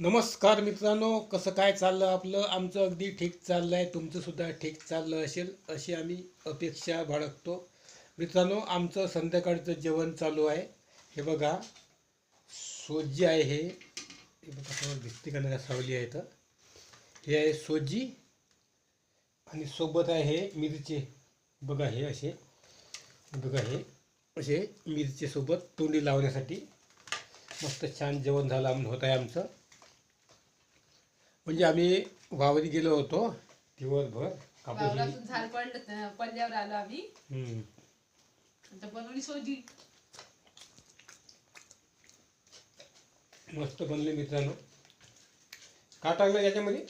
नमस्कार मित्रांनो कसं काय चाललं आपलं? आमचं अगदी ठीक चाललं आहे तुमचंसुद्धा ठीक चाललं असेल अशी आम्ही अपेक्षा बाळगतो. मित्रांनो आमचं संध्याकाळचं जेवण चालू आहे. हे बघा सोजी आहे हे. बघा समोर दिसते का सावली आहे तर हे आहे सोजी आणि सोबत आहे हे मिरचे. बघा हे असे बघा हे असे मिरचीसोबत तोंडी लावण्यासाठी. मस्त छान जेवण झालं आम- होत आहे आमचं. म्हणजे आम्ही वावरी गेलो होतो दिवसभर कापूस वावरातून झाड पडलं पडल्यावर आलो आम्ही. हम्म. आता बनवली सोजी. मस्त बनले मित्रांनो. का टाकलं याच्यामध्ये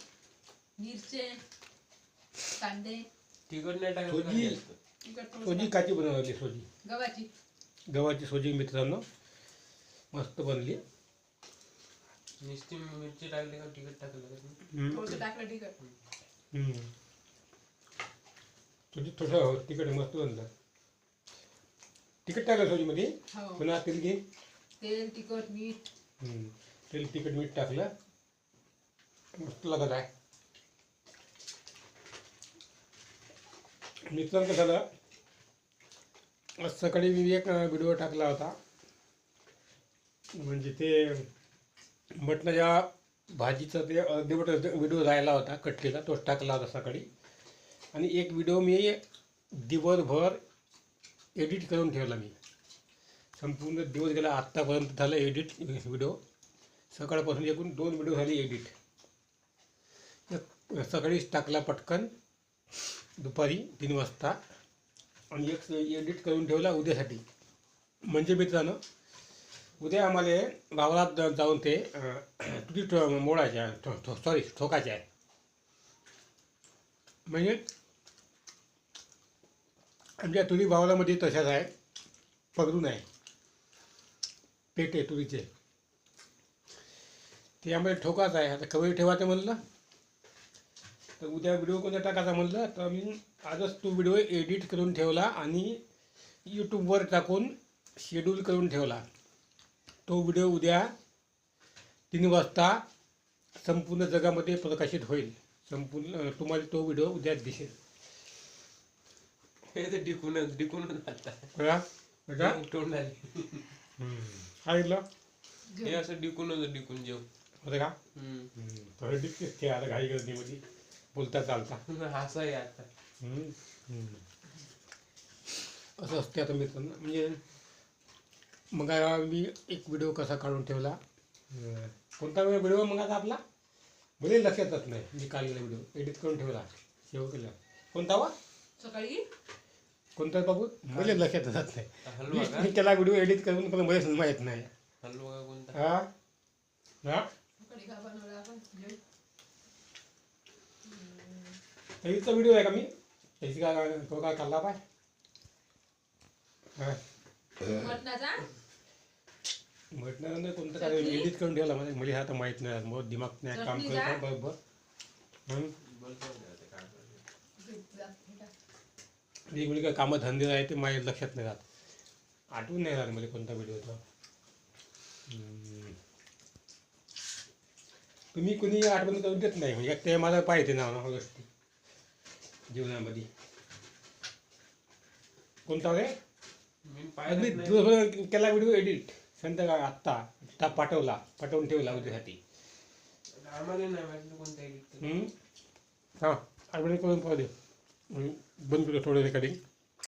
मिरचे कांदे. तिखट नाही टाकलं सोजी. तिखट थोडंसं. सोजी काची बनवली सोजी. गव्हाची. गव्हाची सोजी मित्रांनो. मस्त बनली. नुसती मिरची टाकली का तिखट टाकलं का तुम्ही? हम्म. थोडं टाकलं तिखट. हम्म. सोजी थोडं तिखट आहे, मस्त बनलं. तिखट टाकलं सोजीमध्ये? हो. पुन्हा तेल घे. तेल तिखट मीठ. हम्म. तेल तिखट मीठ टाकलं. मस्त लागत आहे. मित्रांनो कसं झालं? आज सकाळी मी एक व्हिडिओ टाकला होता. म्हणजे ते मटणाच्या भाजीचा ते अर्धवट व्हिडिओ राहिला होता कटलेला तोच टाकला होता सकाळी. आणि एक व्हिडिओ मी दिवसभर एडिट करून ठेवला मी. संपूर्ण दिवस गेला आत्तापर्यंत झालं एडिट व्हिडिओ सकाळपासून एकूण दोन व्हिडिओ झाले एडिट एक सकाळीच टाकला पटकन दुपारी तीन वाजता. आणि एक एडिट करून ठेवला उद्यासाठी. म्हणजे मित्रांनो उद्या आम्हाला वावरात जा- जाऊन ते अं, मोडायचे ठो सॉरी ठोकायचे आहे म्हणजे? आमच्या तुरी बावलामध्ये तशाच आहे पगडून आहे पेटे तुरीचे. ते आम्हाला ठोकाच आहे. आता कवळी ठेवायचं म्हणलं. तर उद्या व्हिडिओ कोणता टाकायचा म्हणलं तर मी आजच तो व्हिडिओ एडिट करून ठेवला आणि यूट्यूबवर टाकून शेड्यूल करून ठेवला. तो व्हिडिओ उद्या तीन वाजता संपूर्ण जगामध्ये प्रकाशित होईल. संपूर्ण तुम्हाला तो व्हिडिओ उद्या दिसेल. हे तर डिकूनच डिकूनच आता कळा कळा तोंडाली सांगितलं हे असं डिकूनच डिकून जेव. होतं का? हम्म. थोडं डिस्कस ते आता घाई गर्दीमध्ये बोलता चालता. असं आहे आता. असं असते आता मित्रांनो. म्हणजे मग मी एक व्हिडिओ कसा काढून ठेवला? कोणता व्हिडिओ मग आता आपला? भले लक्षात येत नाही. मी काढलेला व्हिडिओ एडिट करून ठेवला. सेव केला. कोणता वा? सकाळी? कोणता बाबू? भले लक्षात येत नाही. मी- त्याला व्हिडिओ एडिट करून पण मलाच माहीत नाही. हा? हा. त्याचा व्हिडिओ आहे का मी? त्याची का तो का काढला पाय? हा. मटणाचा? म्हटल्यानंतर कोणतं काय चटणी? एडिट करून ठेवला मला मला आता माहीत नाही. बहुत दिमाग नाही काम चटणी करत? बरोबर हं? बोलतो ना आता काय करायचं. वेगवेगळे काय कामं धंदे आहे ते माझ्या लक्षात नाही राहत. आठवून नाही राहत मला कोणता व्हिडिओ होता. हं. तुम्ही कुणी आठवण करून देत नाही? म्हणजे ते मला पाहिजे ना ना गोष्टी. जीवनामध्ये. कोणता रे? मी दिवसभर केला व्हिडिओ एडिट संध्याकाळ आत्ता आत्ता पाठवला पाठवून ठेवला उद्यासाठी. हं? आठवणी करून पाहू दे. बंद करतो थोडं रेकॉर्डिंग